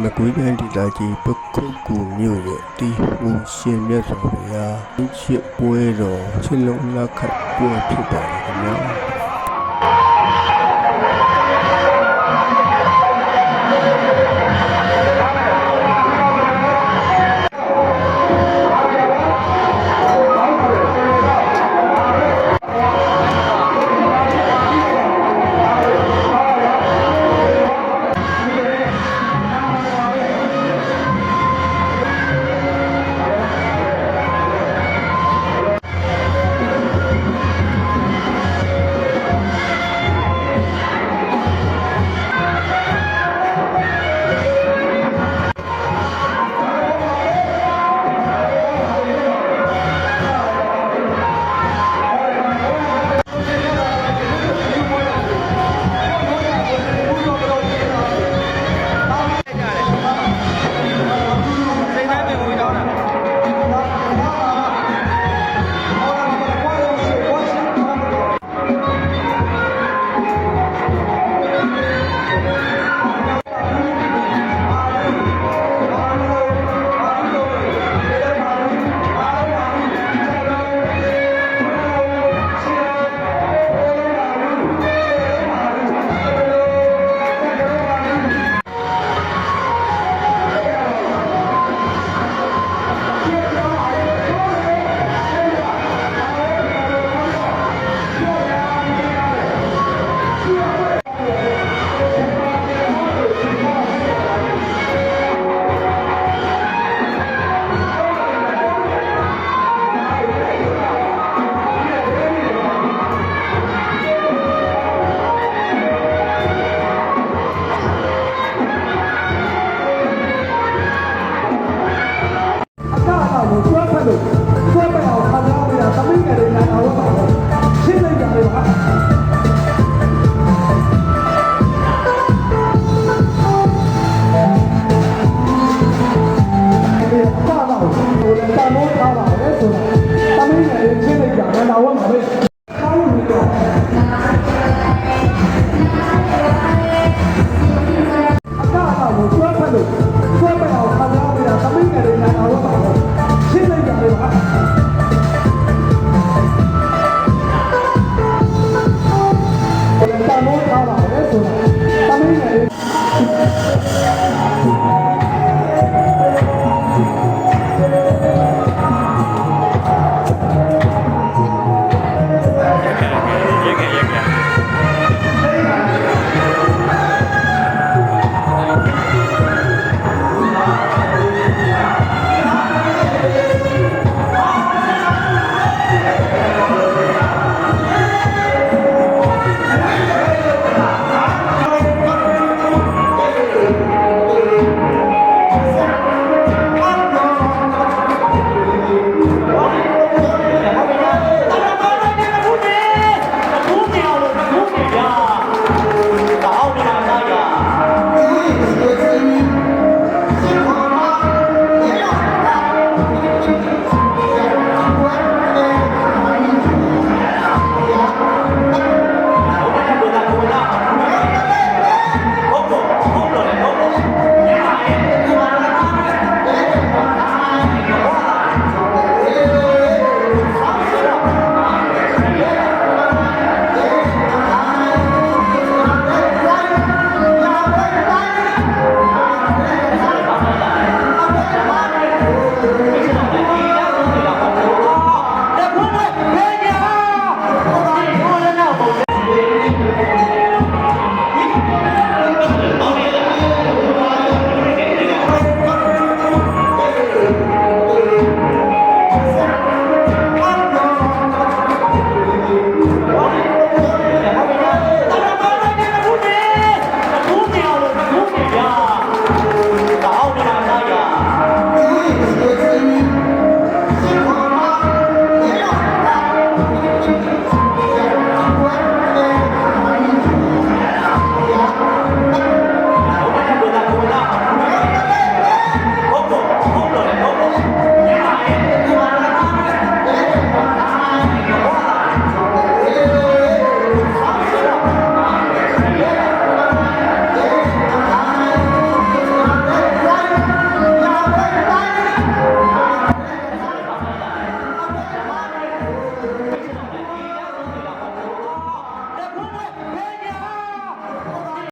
မကွေးတိုင်းဒေသကြီးပခုတ်ကူမြို့ရဲ့တီဟူရှင်မြတ်စွာဘုရားအချစ်ပွဲတော်ချစ်လုံးလက်ခတ်ပွဲဖြစ်ပါတယ်ခင်ဗျာ